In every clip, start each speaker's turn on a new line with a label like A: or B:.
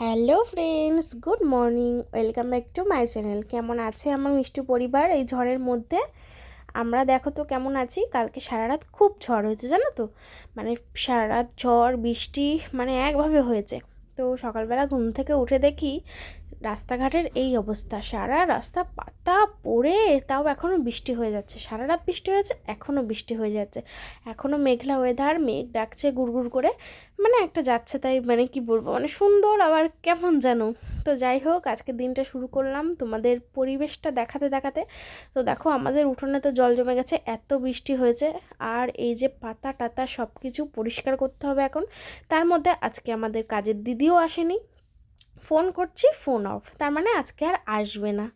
A: Hello friends, good morning. Welcome back to my channel. কেমন আছে আমার মিষ্টি পরিবার এই ঝড়ের মধ্যে? আমরা দেখো তো কেমন আছি। কালকে সারা রাত খুব ঝড় হয়েছে, জানো তো? মানে সারা রাত ঝড়, বৃষ্টি মানে একভাবে হয়েছে। তো সকালবেলা ঘুম থেকে উঠে দেখি রাস্তাঘাটের এই অবস্থা। সারা রাস্তা পাতা পড়ে, তাও এখনও বৃষ্টি হয়ে যাচ্ছে। সারা রাত বৃষ্টি হয়েছে, এখনও বৃষ্টি হয়ে যাচ্ছে। এখনও মেঘলা ওয়েদার মেঘ ডাকছে গুড়গুড় করে। মানে একটা যাচ্ছে তাই মানে কি বলব? মানে সুন্দর আবার কেমন যেন। তো যাই হোক আজকে দিনটা শুরু করলাম তোমাদের পরিবেশটা দেখাতে দেখাতে। তো দেখো, আমাদের উঠোনে তো জল জমে গেছে, এত বৃষ্টি হয়েছে। আর এই যে পাতা টাতা সব কিছু পরিষ্কার করতে হবে এখন। তার মধ্যে আজকে আমাদের কাজের দিদিও আসেনি। ফোন করছি, ফোন অফ। তার মানে আজকে আর আসবে না।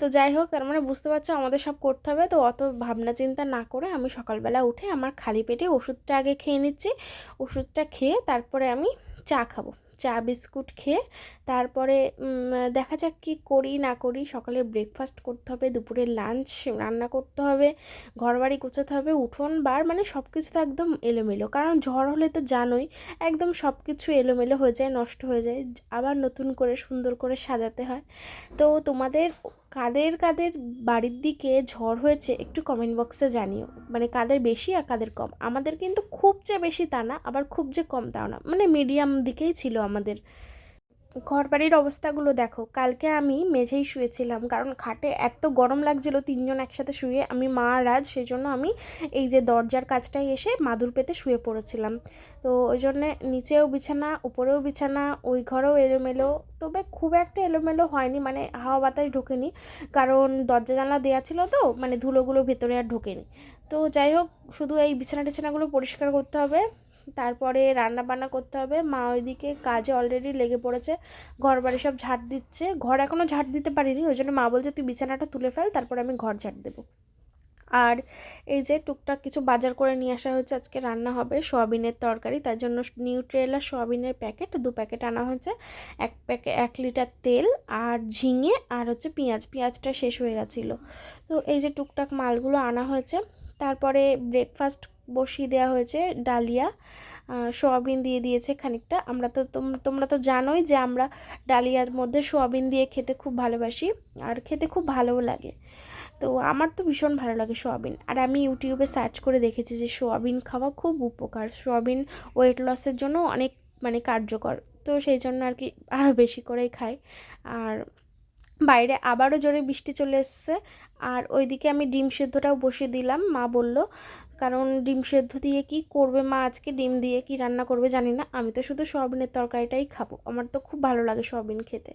A: তো যাই হোক, তার মানে বুঝতে পারছ আমাদের সব করতে হবে। তো অত ভাবনা চিন্তা না করে আমি সকালবেলা উঠে আমার খালি পেটে ওষুধটা আগে খেয়ে নিচ্ছি। ওষুধটা খেয়ে তারপরে আমি চা খাব। চা বিস্কুট খেয়ে তারপরে দেখা যাক কি করি, না করি। সকালে ব্রেকফাস্ট করতে হবে, দুপুরে লাঞ্চ রান্না করতে হবে, ঘরবাড়ি গোছাতে হবে, উঠোন, বার মানে সব কিছু তো একদম এলোমেলো। কারণ ঝড় হলে তো জানোই, একদম সব কিছু এলোমেলো হয়ে যায়, নষ্ট হয়ে যায়। আবার নতুন করে সুন্দর করে সাজাতে হয়। তো তোমাদের কাদের কাদের বাড়ির দিকে ঝড় হয়েছে একটু কমেন্ট বক্সে জানিও। মানে কাদের বেশি আর কাদের কম। আমাদের কিন্তু খুব যে বেশি তা না, আবার খুব যে কম তাও না। মানে মিডিয়াম দিকেই ছিল আমাদের ঘর বাড়ির অবস্থাগুলো দেখো। কালকে আমি মেঝেই শুয়েছিলাম, কারণ খাটে এত গরম লাগছিল তিনজন একসাথে শুয়ে আমি মা রাজ সেই জন্য আমি এই যে দরজার কাছটায় এসে মাদুর পেতে শুয়ে পড়েছিলাম। তো ওই জন্যে নিচেও বিছানা, উপরেও বিছানা, ওই ঘরেও এলোমেলো। তবে খুব একটা এলোমেলো হয়নি মানে হাওয়া বাতাস ঢোকেনি, কারণ দরজা জানলা দেওয়া ছিল তো মানে ধুলোগুলো ভেতরে আর ঢোকেনি। তো যাই হোক, শুধু এই বিছানা টিছানাগুলো পরিষ্কার করতে হবে। তারপরে রান্না বান্না করতে হবে। মা ওইদিকে কাজে অলরেডি লেগে পড়েছে। ঘর বাড়ি সব ঝাড় দিচ্ছে। ঘর এখনও ঝাড় দিতে পারিনি, ওই জন্য মা বলছে, তুই বিছানাটা তুলে ফেল, তারপরে আমি ঘর ঝাড় দেবো। আর এই যে টুকটাক কিছু বাজার করে নিয়ে আসা হয়েছে, আজকে রান্না হবে সোয়াবিনের তরকারি। তার জন্য নিউট্রেলা সোয়াবিনের প্যাকেট দু প্যাকেট আনা হয়েছে। এক প্যাকেট এক লিটার তেল আর ঝিঙে আর হচ্ছে পেঁয়াজ। পেঁয়াজটা শেষ হয়ে গেছিল। তো এই যে টুকটাক মালগুলো আনা হয়েছে। তারপরে ব্রেকফাস্ট বসিয়ে দেওয়া হয়েছে ডালিয়া সোয়াবিন দিয়ে দিয়েছে খানিকটা। আমরা তো তোম- তোমরা তো জানোই যে আমরা ডালিয়ার মধ্যে সোয়াবিন দিয়ে খেতে খুব ভালোবাসি আর খেতে খুব ভালোও লাগে। তো আমার তো ভীষণ ভালো লাগে সোয়াবিন। আর আমি ইউটিউবে সার্চ করে দেখেছি যে সোয়াবিন খাওয়া খুব উপকার। সোয়াবিন ওয়েট লসের জন্য অনেক মানে কার্যকর। তো সেই জন্য আর কি আরও বেশি করেই খাই। আর বাইরে আবারও জোরে বৃষ্টি চলে এসছে। আর ওইদিকে আমি ডিম সেদ্ধটাও বসিয়ে দিলাম। মা বলল কারণ ডিম সেদ্ধ দিয়ে কি করবে মা? আজকে ডিম দিয়ে কি রান্না করবে জানি না। আমি তো শুধু সোয়াবিনের তরকারিটাই খাব। আমার তো খুব ভালো লাগে সোয়াবিন খেতে।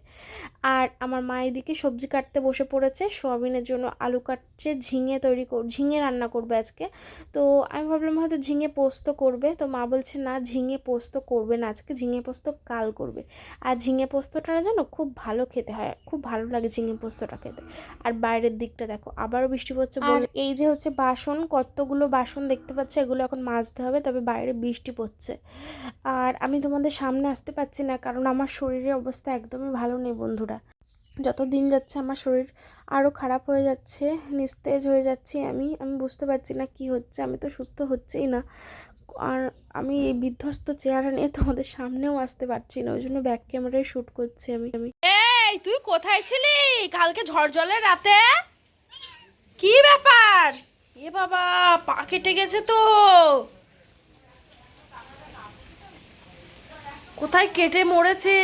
A: আর আমার মা এদিকে সবজি কাটতে বসে পড়েছে। সোয়াবিনের জন্য আলু কাটছে, ঝিঙে তৈরি কর, ঝিঙে রান্না করবে আজকে। তো আমি ভাবলাম হয়তো ঝিঙে পোস্ত করবে। তো মা বলছে, না, ঝিঙে পোস্ত করবে না। আজকে ঝিঙে পোস্ত কাল করবে। আর ঝিঙে পোস্তটা না জানো? খুব ভালো খেতে হয়। খুব ভালো লাগে ঝিঙে পোস্তটা খেতে। আর বাইরের দিকটা দেখো, আবারও বৃষ্টি পড়ছে এই যে হচ্ছে বাসন, কতগুলো বাসন দেখতে পাচ্ছি, এগুলো এখন মাজতে হবে, তবে বাইরে বৃষ্টি পড়ছে। আর আমি তোমাদের সামনে আসতে পারছি না, কারণ আমার শরীরের অবস্থা একদমই ভালো নেই বন্ধুরা। যত দিন যাচ্ছে আমার শরীর আরও খারাপ হয়ে যাচ্ছে, নিস্তেজ হয়ে যাচ্ছি আমি আমি বুঝতে পারছি না কি হচ্ছে, আমি তো সুস্থ হচ্ছেই না। আর আমি এই বিধ্বস্ত চেহারা নিয়ে তোমাদের সামনেও আসতে পারছি না, ওই জন্য ব্যাক ক্যামেরায় শ্যুট করছি আমি। আমি
B: এই, তুই কোথায় ছিলি? কালকে ঝড় জলের রাতে? কি ব্যাপার? এ বাবা, পা কেটে গেছে তো। কোথায় কেটে মরেছে?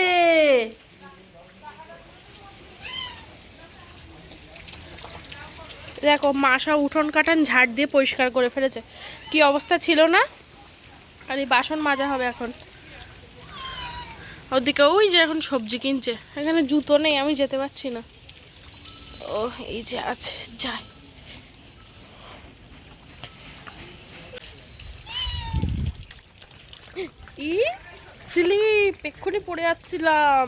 B: দেখো মাসা উঠোন কাটান ঝাড় দিয়ে পরিষ্কার করে ফেলেছে। কি অবস্থা ছিল না? আর এই বাসন মাজা হবে এখন। ওদিকে ওই যে এখন সবজি কিনছে। এখানে জুতো নেই, আমি যেতে পারছি না। ও, এই যে আছে, যাই। ইস স্লিপ এক্ষুনি পড়ে যাচ্ছিলাম।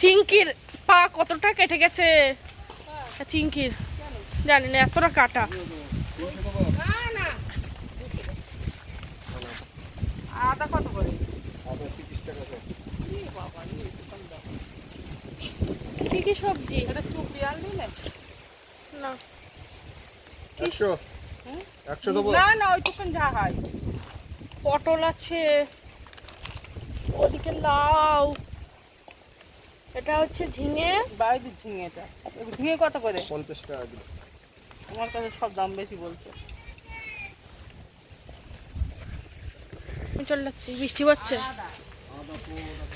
B: চিঙ্কির পা কতটা কেটে গেছে? চিঙ্কির জানি না এতটা কাটা।
C: আদা কত করে?
B: কি কি সবজি?
C: এটা চুপ দিয়াল দিলে
B: না।
D: একশো। একশো দেবো?
C: না না ওইটুকুন যা হয়।
A: পটল আছে ওদিকে লাউ এটা হচ্ছে ঝিঙে।
C: বাইরের ঝিঙে এটা। ঝিঙে কত করে?
D: পঞ্চাশ টাকা দিল
C: তোমার কাছে সব দাম বেশি বলছো।
A: চলে যাচ্ছি বৃষ্টি পড়ছে।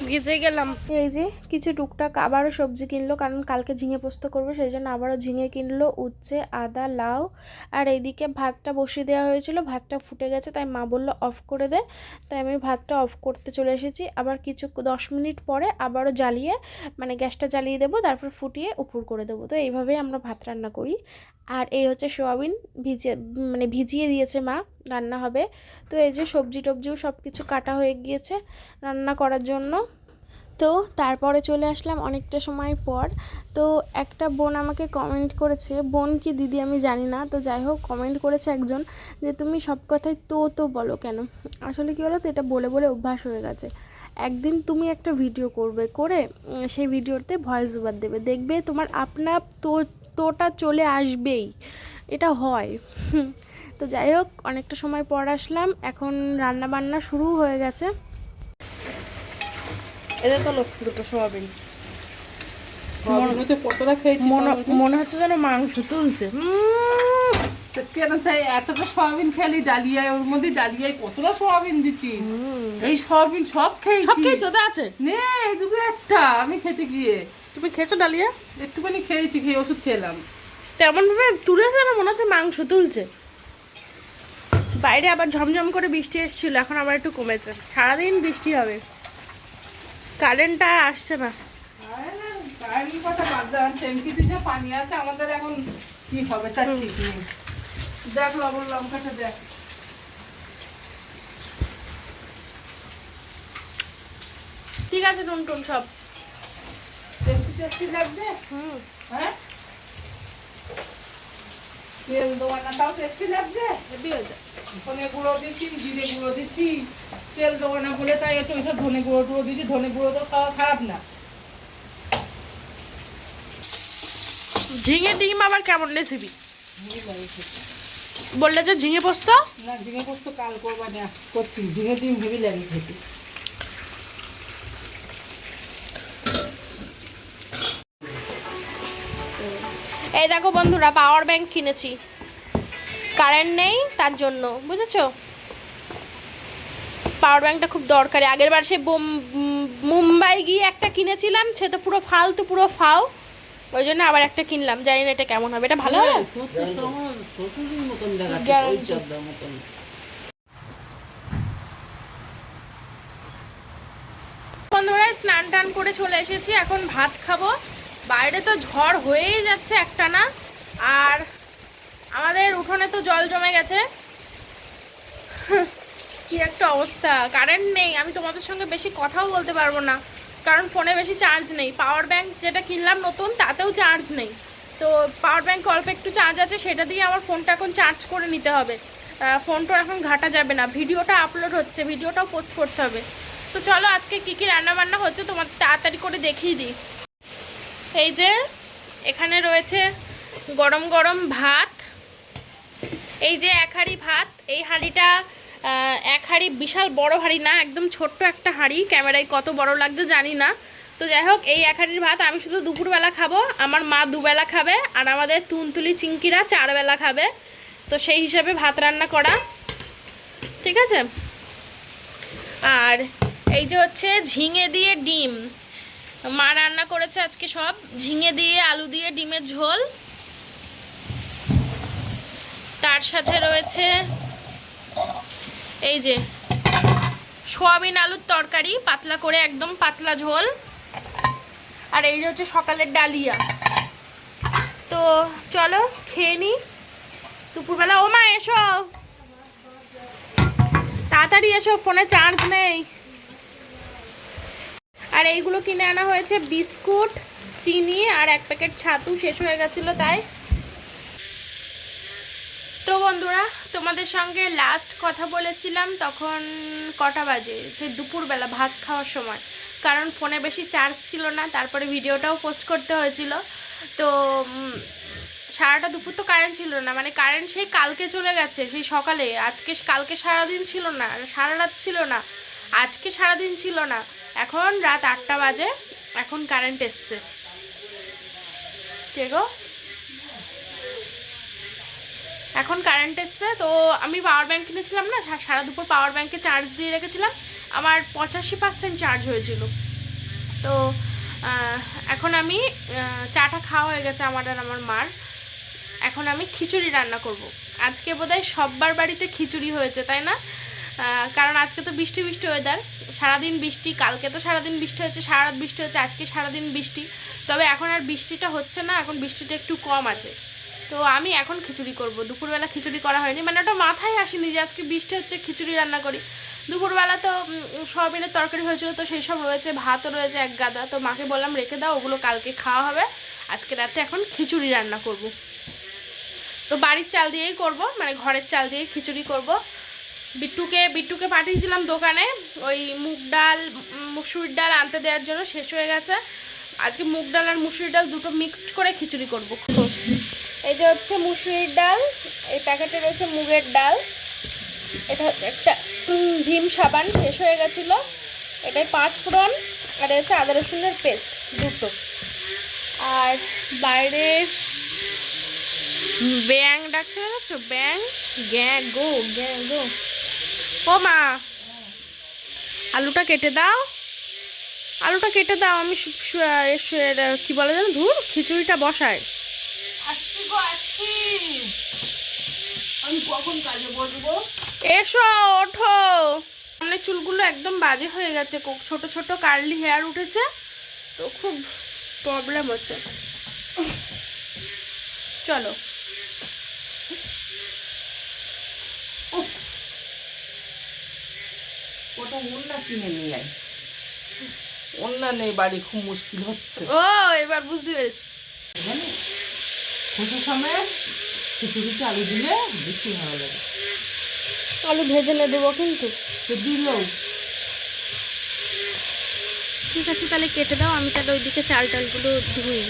A: ভিজে গেলাম।
E: এই যে কিছু টুকটাক আবারও সবজি কিনলো, কারণ কালকে ঝিঙে পোস্ত করবে, সেই জন্য আবারও ঝিঙে কিনলো, উচ্ছে, আদা, লাউ। আর এইদিকে ভাতটা বসিয়ে দেওয়া হয়েছিল, ভাতটা ফুটে গেছে, তাই মা বলল, অফ করে দে। তাই আমি ভাতটা অফ করতে চলে এসেছি। আবার কিছু দশ মিনিট পরে আবারও জ্বালিয়ে মানে গ্যাসটা জ্বালিয়ে দেবো, তারপর ফুটিয়ে উপর করে দেবো। তো এইভাবেই আমরা ভাত রান্না করি। আর এই হচ্ছে সোয়াবিন ভিজিয়ে মানে ভিজিয়ে দিয়েছে মা, রান্না হবে। তো এই যে সবজি টবজিও সব কিছু কাটা হয়ে গিয়েছে রান্না করার জন্য। তো তারপরে চলে আসলাম অনেকটা সময় পর। তো একটা বোন আমাকে কমেন্ট করেছে, বোন কি দিদি আমি জানি না, তো যাই হোক কমেন্ট করেছে একজন যে, তুমি সব কথাই তো তো বলো কেন? আসলে কি বলো তো এটা বলে বলে অভ্যাস হয়ে গেছে। একদিন তুমি একটা ভিডিও করবে, করে সেই ভিডিওতে ভয়েস ওভার দেবে। দেখবে তোমার আপনা আপ তো তোটা চলে আসবেই। এটা হয়। তো যাই হোক অনেকটা সময় পর আসলাম। এখন রান্না বান্না শুরু হয়ে গেছে।
A: এদের তো দুটো সোয়াবিন। মনে হচ্ছে যেন মাংস তুলছে।
C: তো কেন তাই? এতটা সয়াবিন খেলি ডালিয়ায় ওর মধ্যে ডালিয়ায় কতটা সয়াবিন দিচ্ছি? এই সয়াবিন সব খেয়েছি।
A: সব খেয়েছো? আছে?
C: নে দুটো একটা আমি খেতে গিয়ে।
A: তুমি খেয়েছো ডালিয়া?
C: একটুখানি খেয়েছি খেয়ে ওষুধ খেলাম।
A: তেমন ভাবে তুলেছে না মনে হচ্ছে মাংস তুলছে। বাইরে আবার ঝমঝম করে বৃষ্টি এসেছিল এখন আবার একটু কমেছে। সারাদিন বৃষ্টি হবে। কারেন্টটা আর আসছে না।
C: পানি আছে আমাদের এখন কি হবে তার ঠিক নেই। দেখ লবণ লঙ্কাটা দেখ।
A: ঠিক আছে টুনটুন সব।
C: টেস্টি টেস্টি লাগবে
A: হুম।
C: হ্যাঁ? তেল দোকানাটাও টেস্টি লাগছে ধনে গুঁড়ো দিচ্ছি জিরে গুঁড়ো দিচ্ছি তেল না বলে তাই একটু ওইসব ধনে গুঁড়ো টুড়ো দিচ্ছি ধনে গুঁড়ো তো খাওয়া খারাপ না।
A: ঝিঙে ডিম আবার কেমন রেসিপি বললে যে ঝিঙে পোস্ত?
C: না ঝিঙে পোস্ত কাল করবানি করছি। ঝিঙে ডিম ভেবে লাগে খেতে।
A: এই দেখো বন্ধুরা পাওয়ার ব্যাংক কিনেছি। কারেন্ট নেই তার জন্য বুঝেছ? পাওয়ার ব্যাংকটা খুব দরকারি। আগের বার সে মুম্বাই গিয়ে একটা কিনেছিলাম সে তো পুরো ফালতু পুরো ফাও। ওই জন্য আবার একটা কিনলাম জানি না এটা কেমন হবে। এটা ভালো হবে? বন্ধুরা স্নান টান করে চলে এসেছি এখন ভাত খাব। বাইরে তো ঝড় হয়েই যাচ্ছে একটা না আর আমাদের উঠোনে তো জল জমে গেছে। কি একটা অবস্থা কারেন্ট নেই, আমি তোমাদের সঙ্গে বেশি কথাও বলতে পারব না, কারণ ফোনে বেশি চার্জ নেই। পাওয়ার ব্যাংক যেটা কিনলাম নতুন, তাতেও চার্জ নেই। তো পাওয়ার ব্যাংক অল্প একটু চার্জ আছে, সেটা দিয়ে আমার ফোনটা এখন চার্জ করে নিতে হবে। ফোনটা এখন ঘাটা যাবে না, ভিডিওটা আপলোড হচ্ছে, ভিডিওটাও পোস্ট করতে হবে। তো চলো আজকে কী কী রান্না বান্না হচ্ছে তোমার তাড়াতাড়ি করে দেখিয়ে দিই। এই যে এখানে রয়েছে গরম গরম ভাত, এই যে এক হাঁড়ি ভাত, এই হাঁড়িটা এক হাঁড়ি বিশাল বড় হাঁড়ি না, একদম ছোট্ট একটা হাঁড়ি, ক্যামেরায় কত বড় লাগছে জানি না। তো যাই হোক, এই এক হাঁড়ির ভাত আমি শুধু দুপুরবেলা খাব, আমার মা দুবেলা খাবে আর আমাদের তুনতুলি চিংকিরা চারবেলা খাবে। তো সেই হিসাবে ভাত রান্না করা, ঠিক আছে? আর এই যে হচ্ছে ঝিঙে দিয়ে ডিম। মা রান্না করেছে আজকে সব। ঝিঙে দিয়ে, আলু দিয়ে, ডিমের ঝোল। তার সাথে রয়েছে এই যে সোয়াবিন আলুর তরকারি, পাতলা করে একদম পাতলা ঝোল। আর এই যে হচ্ছে সকালের ডালিয়া। তো চলো খেয়ে নি। দুপুরবেলা ও মা এসো। তাড়াতাড়ি এসো, ফোনে চার্জ নেই। আর এইগুলো কিনে আনা হয়েছে বিস্কুট, চিনি আর এক প্যাকেট ছাতু, শেষ হয়ে গেছিল তাই। তো বন্ধুরা, তোমাদের সঙ্গে লাস্ট কথা বলেছিলাম, তখন কটা বাজে? সেই দুপুরবেলা ভাত খাওয়ার সময়। কারণ ফোনে বেশি চার্জ ছিল না, তারপরে ভিডিওটাও পোস্ট করতে হয়েছিল। তো সারাটা দুপুর তো কারেন্ট ছিল না মানে কারেন্ট সেই কালকে চলে গেছে, সেই সকালে। আজকে, কালকে সারাদিন ছিল না, সারা রাত ছিল না, আজকে সারাদিন ছিল না। এখন রাত আটটা বাজে, এখন কারেন্ট এসছে। কে গো? এখন কারেন্ট এসছে, তো আমি পাওয়ার ব্যাংক কিনেছিলাম না সারা দুপুর পাওয়ার ব্যাঙ্কে চার্জ দিয়ে রেখেছিলাম। আমার পঁচাশি পার্সেন্ট চার্জ হয়েছিল। তো এখন আমি চাটা খাওয়া হয়ে গেছে আমার আর আমার মার। এখন আমি খিচুড়ি রান্না করব। আজকে বোধহয় সব্বার বাড়িতে খিচুড়ি হয়েছে, তাই না? কারণ আজকে তো বৃষ্টি বৃষ্টি ওয়েদার সারাদিন বৃষ্টি, কালকে তো সারাদিন বৃষ্টি হয়েছে সারা বৃষ্টি হচ্ছে, আজকে সারাদিন বৃষ্টি। তবে এখন আর বৃষ্টিটা হচ্ছে না, এখন বৃষ্টিটা একটু কম আছে। তো আমি এখন খিচুড়ি করব। দুপুরবেলা খিচুড়ি করা হয়নি মানে ওটা মাথায় আসেনি যে আজকে বৃষ্টি হচ্ছে, খিচুড়ি রান্না করি। দুপুরবেলা তো সয়াবিনের তরকারি হয়েছিল, তো সেই সব রয়েছে, ভাতও রয়েছে এক গাদা। তো মাকে বললাম, রেখে দাও, ওগুলো কালকে খাওয়া হবে। আজকে রাতে এখন খিচুড়ি রান্না করব। তো বাড়ির চাল দিয়েই করব মানে ঘরের চাল দিয়েই খিচুড়ি করব। বিট্টুকে বিট্টুকে পাঠিয়েছিলাম দোকানে। ওই মুগ ডাল মুসুর ডাল আনতে দেওয়ার জন্য শেষ হয়ে গেছে। আজকে মুগ ডাল আর মুসুর ডাল দুটো মিক্সড করে খিচুড়ি করব। এই যে হচ্ছে মুসুরির ডাল, এই প্যাকেটে রয়েছে মুগের ডাল। এটা হচ্ছে একটা ভীম সাবান, শেষ হয়ে গেছিল। এটাই পাঁচ ফোড়ন, আর এটা হচ্ছে আদা রসুনের পেস্ট, দুটো। আর বাইরে ব্যাং ডাকছে দেখছ ব্যাং গ্যাঁ, গো গ্যাঁ, গো। ও মা আলুটা কেটে দাও। আলুটা কেটে দাও আমি কি বলে যেন ধুর খিচুড়িটা
C: কাজে
A: এসো ওঠো। সামনের চুলগুলো একদম বাজে হয়ে গেছে ছোট ছোট কার্লি হেয়ার উঠেছে তো খুব প্রবলেম হচ্ছে। চলো।
C: ওটা অন্যা কিনে নিয়ে আয়। অন্যা নেই বাড়ি খুব মুশকিল হচ্ছে।
A: ও এবার বুঝতে পেরেছি।
C: জানি? খুশির সময় খিচুড়িতে আলু দিলে বেশি ভালো লাগে।
A: আলু ভেজে নিয়ে দেবো কিন্তু।
C: তো দিলেও
A: ঠিক আছে তাহলে কেটে দাও আমি তাহলে ওইদিকে চাল টালগুলো ধুই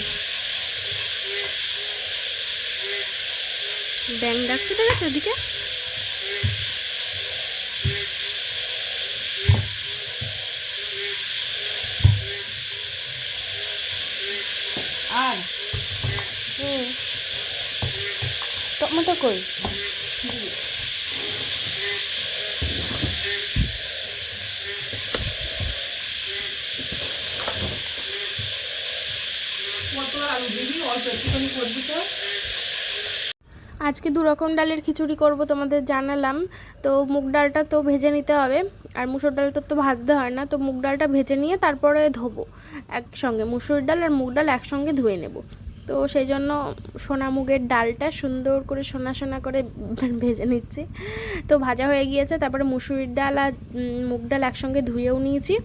A: ব্যাং ডাকছে দেখেছ ওদিকে
C: আর?
A: টমেটো কই? আজকে দু রকম ডালের খিচুড়ি করব তোমাদের জানালাম। তো মুগ ডালটা তো ভেজে নিতে হবে। আর মুসুর ডালটা তো ভাজতে হয় না। তো মুগ ডালটা ভেজে নিয়ে তারপরে ধোবো। একসঙ্গে, মুসুর ডাল আর মুগ ডাল একসঙ্গে ধুয়ে নেব। তো সেই জন্য সোনা মুগের ডালটা সুন্দর করে সোনা সোনা করে ভেজে নিচ্ছি। তো ভাজা হয়ে গিয়েছে, তারপরে মুসুরির ডাল আর মুগ ডাল একসঙ্গে ধুয়েও নিয়েছি।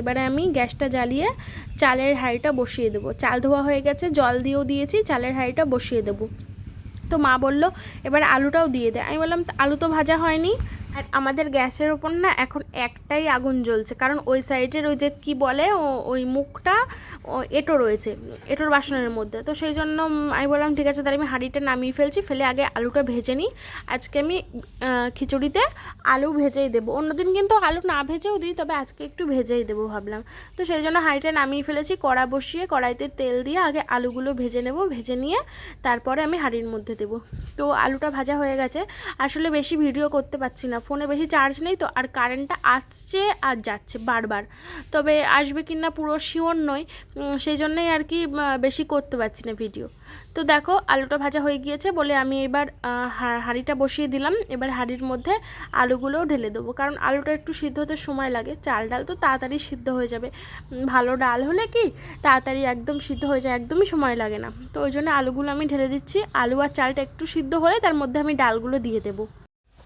A: এবারে আমি গ্যাসটা জ্বালিয়ে চালের হাঁড়িটা বসিয়ে দেবো। চাল ধোয়া হয়ে গেছে, জল দিয়েও দিয়েছি, চালের হাঁড়িটা বসিয়ে দেবো। তো মা বলল, এবার আলুটাও দিয়ে দে। আমি বললাম, আলু তো ভাজা হয়নি। আর আমাদের গ্যাসের ওপর না এখন একটাই আগুন জ্বলছে। কারণ ওই সাইডের ওই যে কি বলে ওই মুখটা এঁটো রয়েছে, এঁটোর বাসনের মধ্যে। তো সেই জন্য আমি বললাম, ঠিক আছে, তাহলে আমি হাঁড়িটা নামিয়ে ফেলছি, ফেলে আগে আলুটা ভেজে নিই। আজকে আমি খিচুড়িতে আলু ভেজেই দেবো। অন্যদিন কিন্তু আলু না ভেজেও দিই, তবে আজকে একটু ভেজেই দেবো ভাবলাম। তো সেই জন্য হাঁড়িটা নামিয়ে ফেলেছি, কড়া বসিয়ে কড়াইতে তেল দিয়ে আগে আলুগুলো ভেজে নেব, ভেজে নিয়ে তারপরে আমি হাঁড়ির মধ্যে দেবো। তো আলুটা ভাজা হয়ে গেছে। আসলে বেশি ভিডিও করতে পারছি না ফোনে বেশি চার্জ নেই তো, আর কারেন্টটা আসছে আর যাচ্ছে বারবার। তবে আসবে কি না পুরো শিওর নয় সেই জন্যই আর কি বেশি করতে পারছি না ভিডিও তো দেখো, আলুটা ভাজা হয়ে গিয়েছে বলে আমি এবার হাঁড়িটা বসিয়ে দিলাম। এবার হাঁড়ির মধ্যে আলুগুলোও ঢেলে দেবো। কারণ আলুটা একটু সিদ্ধ হতে সময় লাগে। চাল ডাল তো তাড়াতাড়ি সিদ্ধ হয়ে যাবে। ভালো ডাল হলে কি, তাড়াতাড়ি একদম সিদ্ধ হয়ে যায়, একদমই সময় লাগে না। তো ওই জন্য আলুগুলো আমি ঢেলে দিচ্ছি। আলু আর চালটা একটু সিদ্ধ হলে তার মধ্যে আমি ডালগুলো দিয়ে দেবো।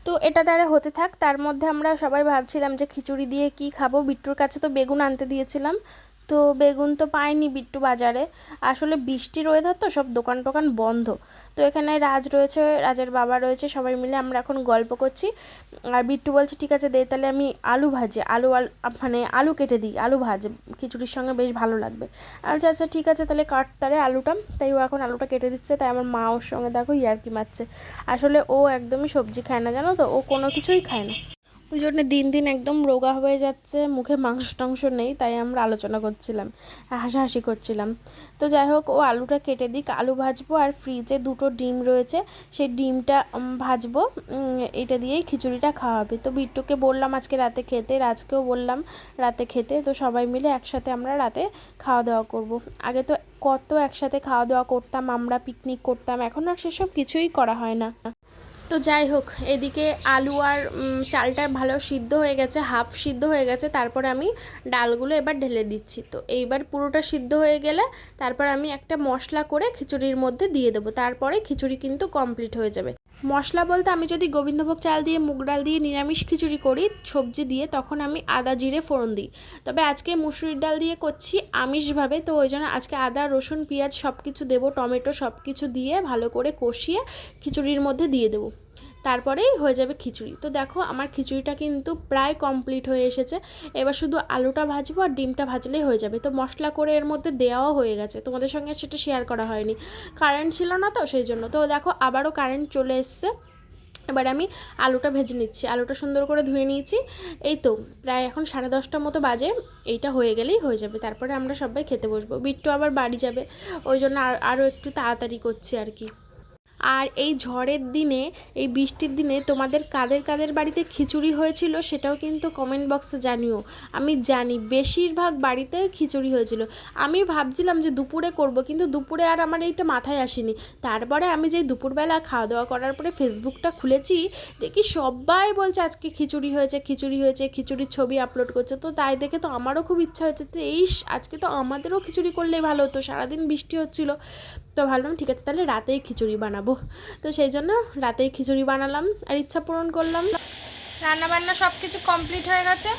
A: তো এটা দ্বারা হতে থাক। তার মধ্যে আমরা সবাই ভাবছিলাম যে খিচুড়ি দিয়ে কি খাব। বিট্টুর কাছে তো বেগুন আনতে দিয়েছিলাম। তো বেগুন তো পাইনি বিট্টু বাজারে। আসলে বৃষ্টির ওয়েদার তো সব দোকান টোকান বন্ধ। তো এখানে রাজ রয়েছে, রাজের বাবা রয়েছে, সবাই মিলে আমরা এখন গল্প করছি। আর বিট্টু বলছে, ঠিক আছে, দে, তাহলে আমি আলু ভাজি, আলু আলু মানে আলু কেটে দিই, আলু ভাজে, খিচুড়ির সঙ্গে বেশ ভালো লাগবে। আচ্ছা আচ্ছা ঠিক আছে, তাহলে কাট তাহলে আলুটা। তাই ও এখন আলুটা কেটে দিচ্ছে, তাই আমার মা ওর সঙ্গে দেখো ইয়ার্কি মারছে। আসলে ও একদমই সবজি খায় না, জানো তো? ও কোনো কিছুই খায় না। ওই জন্য দিন দিন একদম রোগা হয়ে যাচ্ছে, মুখে মাংস টাংস নেই, তাই আমরা আলোচনা করছিলাম, হাসাহাসি করছিলাম। তো যাই হোক, ও আলুটা কেটে দিক, আলু ভাজবো আর ফ্রিজে দুটো ডিম রয়েছে, সেই ডিমটা ভাজবো এটা দিয়েই খিচুড়িটা খাওয়া হবে। তো বিট্টুকে বললাম আজকে রাতে খেতে, রাজকেও বললাম রাতে খেতে, তো সবাই মিলে একসাথে আমরা রাতে খাওয়া দাওয়া করব। আগে তো কত একসাথে খাওয়া দাওয়া করতাম, আমরা পিকনিক করতাম, এখন আর সেসব কিছুই করা হয় না। তো যাই হোক, এদিকে আলু আর চালটা ভালো সিদ্ধ হয়ে গেছে, হাফ সিদ্ধ হয়ে গেছে, তারপরে আমি ডালগুলো এবার ঢেলে দিচ্ছি। তো এইবার পুরোটা সিদ্ধ হয়ে গেলে তারপর আমি একটা মশলা করে খিচুড়ির মধ্যে দিয়ে দেবো, তারপরে খিচুড়ি কিন্তু কমপ্লিট হয়ে যাবে। মশলা বলতে আমি যদি গোবিন্দভোগ চাল দিয়ে, মুগ ডাল দিয়ে নিরামিষ খিচুড়ি করি, সবজি দিয়ে, তখন আমি আদা, জিরে, ফোড়ন দিই। তবে আজকে মুসুরির ডাল দিয়ে করছি আমিষভাবে, তো ওই জন্য আজকে আদা, রসুন, পেঁয়াজ সব কিছু দেবো, টমেটো সব কিছু দিয়ে ভালো করে কষিয়ে খিচুড়ির মধ্যে দিয়ে দেবো। তারপরেই হয়ে যাবে খিচুড়ি। তো দেখো, আমার খিচুড়িটা কিন্তু প্রায় কমপ্লিট হয়ে এসেছে। এবার শুধু আলুটা ভাজবো আর ডিমটা ভাজলেই হয়ে যাবে। তো মশলা করে এর মধ্যে দেওয়াও হয়ে গেছে। তোমাদের সঙ্গে সেটা শেয়ার করা হয়নি। কারেন্ট ছিল না তো, সেই জন্য। তো দেখো, আবারও কারেন্ট চলে এসছে। এবার আমি আলুটা ভেজে নিচ্ছি। আলুটা সুন্দর করে ধুয়ে নিয়েছি। এই তো, প্রায় এখন সাড়ে দশটার মতো বাজে। এইটা হয়ে গেলেই হয়ে যাবে। তারপরে আমরা সবাই খেতে বসবো। বিট্টু আবার বাড়ি যাবে। ওই জন্য আর আরও একটু তাড়াতাড়ি করছি আর কি। আর এই ঝড়ের দিনে, এই বৃষ্টির দিনে তোমাদের কাদের কাদের বাড়িতে খিচুড়ি হয়েছিল সেটাও কিন্তু কমেন্ট বক্সে জানিও। আমি জানি বেশিরভাগ বাড়িতে খিচুড়ি হয়েছিল। আমি ভাবছিলাম যে দুপুরে করব কিন্তু দুপুরে আর আমার এইটা মাথায় আসেনি। তারপরে আমি যে দুপুরবেলা খাওয়া দাওয়া করার পরে ফেসবুকটা খুলেছি, দেখি সবাই বলছে আজকে খিচুড়ি হয়েছে খিচুড়ি হয়েছে, খিচুড়ির ছবি আপলোড করছে। তো তাই দেখে তো আমারও খুব ইচ্ছা হয়েছে তো এই আজকে তো আমাদেরও খিচুড়ি করলেই ভালো হতো, সারাদিন বৃষ্টি হচ্ছিল। তো ভাবলাম ঠিক আছে তাহলে রাতেই খিচুড়ি বানাবো। তো সেই জন্য রাতেই খিচুড়ি বানালাম আর ইচ্ছা পূরণ করলাম।
B: রান্না বান্না সব কিছু কমপ্লিট হয়ে গেছে।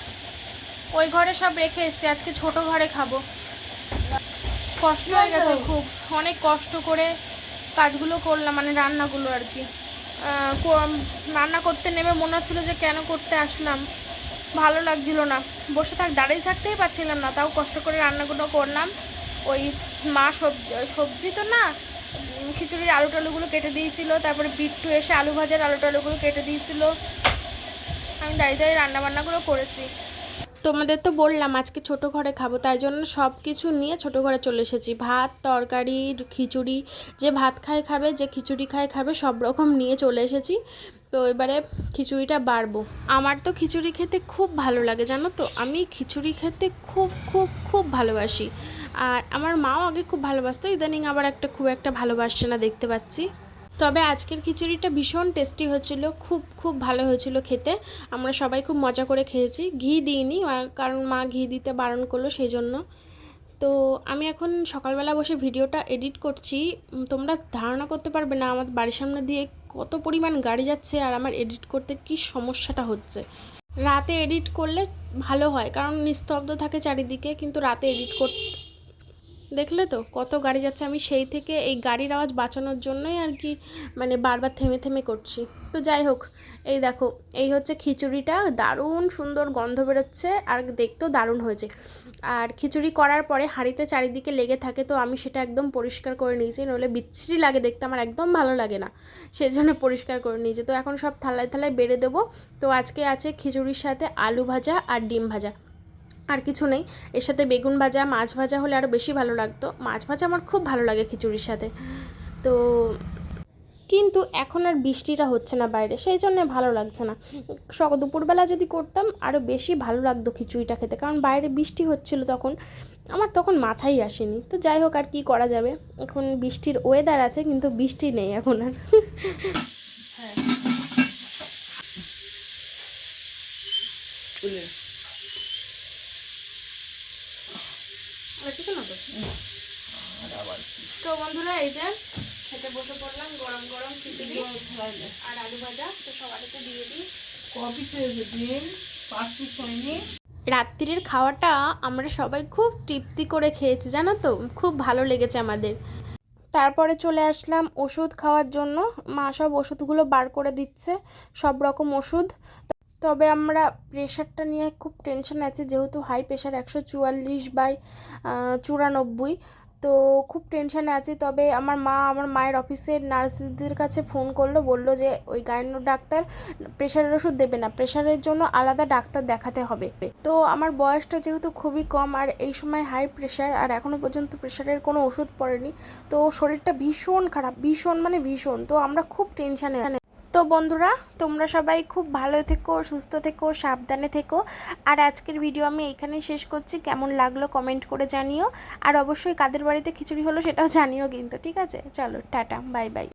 B: ওই ঘরে সব রেখে এসেছি আজকে ছোট ঘরে খাব। কষ্ট হয়ে গেছে খুব অনেক কষ্ট করে কাজগুলো করলাম মানে রান্নাগুলো আর কি। রান্না করতে নেমে মনে হচ্ছিল যে কেন করতে আসলাম। ভালো লাগছিল না। বসে থাক দাঁড়িয়ে থাকতেই পারছিলাম না তাও কষ্ট করে রান্নাগুলো করলাম। ওই মা সবজি সবজি তো না খিচুড়ির আলু টালুগুলো কেটে দিয়েছিল, তারপরে বিট্টু এসে আলু ভাজার আলু টালুগুলো কেটে দিয়েছিল। আমি দাঁড়িয়ে দাঁড়িয়ে রান্নাবান্নাগুলো করেছি।
A: তোমাদের তো বললাম, আজকে ছোট ঘরে খাব, তাই জন্য সব কিছু নিয়ে ছোট ঘরে চলে এসেছি। ভাত, তরকারি, খিচুড়ি, যে ভাত খায় খাবে, যে খিচুড়ি খায় খাবে, সব রকম নিয়ে চলে এসেছি। তো এবারে খিচুড়িটা বাড়বো। আমার তো খিচুড়ি খেতে খুব ভালো লাগে, জানো তো? আমি খিচুড়ি খেতে খুব খুব খুব ভালোবাসি। আর আমার মাও আগে খুব ভালোবাসতো, ইদানিং আবার একটা খুব একটা ভালোবাসছে না দেখতে পাচ্ছি। তবে আজকের খিচুড়িটা ভীষণ টেস্টি হয়েছিল, খুব খুব ভালো হয়েছিল খেতে। আমরা সবাই খুব মজা করে খেয়েছি, ঘি দিইনি কারণ মা ঘি দিতে বারণ করল সেই জন্য তো আমি এখন সকালবেলা বসে ভিডিওটা এডিট করছি। তোমরা ধারণা করতে পারবে না আমার বাড়ির সামনে দিয়ে কত পরিমাণ গাড়ি যাচ্ছে আর আমার এডিট করতে কি সমস্যাটা হচ্ছে। রাতে এডিট করলে ভালো হয়, কারণ নিস্তব্ধ থাকে চারিদিকে, কিন্তু রাতে এডিট করতে দেখলে তো কত গাড়ি যাচ্ছে, আমি সেই থেকে এই গাড়ির আওয়াজ বাঁচানোর জন্যই আর কি মানে বারবার থেমে থেমে করছি। তো যাই হোক, এই দেখো, এই হচ্ছে খিচুড়িটা, দারুণ সুন্দর গন্ধ বেরোচ্ছে আর দেখতেও দারুণ হয়েছে। আর খিচুড়ি করার পরে হাঁড়িতে চারিদিকে লেগে থাকে, তো আমি সেটা একদম পরিষ্কার করে নিয়েছি, নইলে বিচ্ছিরি লাগে দেখতে, আমার একদম ভালো লাগে না। সেই জন্য পরিষ্কার করে নিয়েছি। তো এখন সব থালায় থালায় বেড়ে দেবো। তো আজকে আছে খিচুড়ির সাথে আলু ভাজা আর ডিম ভাজা। আর কিছু নেই। এর সাথে বেগুন ভাজা, মাছ ভাজা হলে আরও বেশি ভালো লাগতো। মাছ ভাজা আমার খুব ভালো লাগে খিচুড়ির সাথে। তো কিন্তু এখন আর বৃষ্টিটা হচ্ছে না বাইরে, সেই জন্য ভালো লাগছে না। সক দুপুরবেলা যদি করতাম আরও বেশি ভালো লাগতো খিচুড়িটা খেতে। কারণ বাইরে বৃষ্টি হচ্ছিল তখন, আমার তখন মাথায় আসেনি। তো যাই হোক, আর কি করা যাবে? এখন বৃষ্টির ওয়েদার আছে, কিন্তু বৃষ্টি নেই এখন আর।
C: চলে
A: আর কিছু না তো তো বন্ধুরা এই যে খেতে বসে পড়লাম গরম গরম খিচুড়ি আর আলু ভাজা। তো দিয়ে দিই।
C: ক পিস হয়েছে ডিম? পাঁচ পিস হয়নি।
A: রাত্রির খাওয়াটা আমরা সবাই খুব তৃপ্তি করে খেয়েছি জানো তো? খুব ভালো লেগেছে আমাদের। তারপরে চলে আসলাম ওষুধ খাওয়ার জন্য। মা সব ওষুধগুলো বার করে দিচ্ছে সব রকম ওষুধ। তবে আমরা প্রেশারটা নিয়ে খুব টেনশন আছে যেহেতু হাই প্রেশার একশো চুয়াল্লিশ বাই চুরানব্বই। তো খুব টেনশানে আছি। তবে আমার মা আমার মায়ের অফিসের নার্সদের কাছে ফোন করল, বলল যে ওই গাইনো ডাক্তার প্রেশারের ওষুধ দেবে না প্রেশারের জন্য আলাদা ডাক্তার দেখাতে হবে। তো আমার বয়সটা যেহেতু খুবই কম, আর এই সময় হাই প্রেশার আর এখনও পর্যন্ত প্রেশারের কোনো ওষুধ পড়েনি, তো শরীরটা ভীষণ খারাপ, ভীষণ মানে ভীষণ। তো আমরা খুব টেনশানে তো বন্ধুরা, তোমরা সবাই খুব ভালো থেকো, সুস্থ থেকো, সাবধানে থেকো। আর আজকের ভিডিও আমি এইখানেই শেষ করছি। কেমন লাগল কমেন্ট করে জানিও। আর অবশ্যই কাদের বাড়িতে খিচুড়ি হলো সেটাও জানিও কিন্তু, ঠিক আছে? চলো, টাটা বাই বাই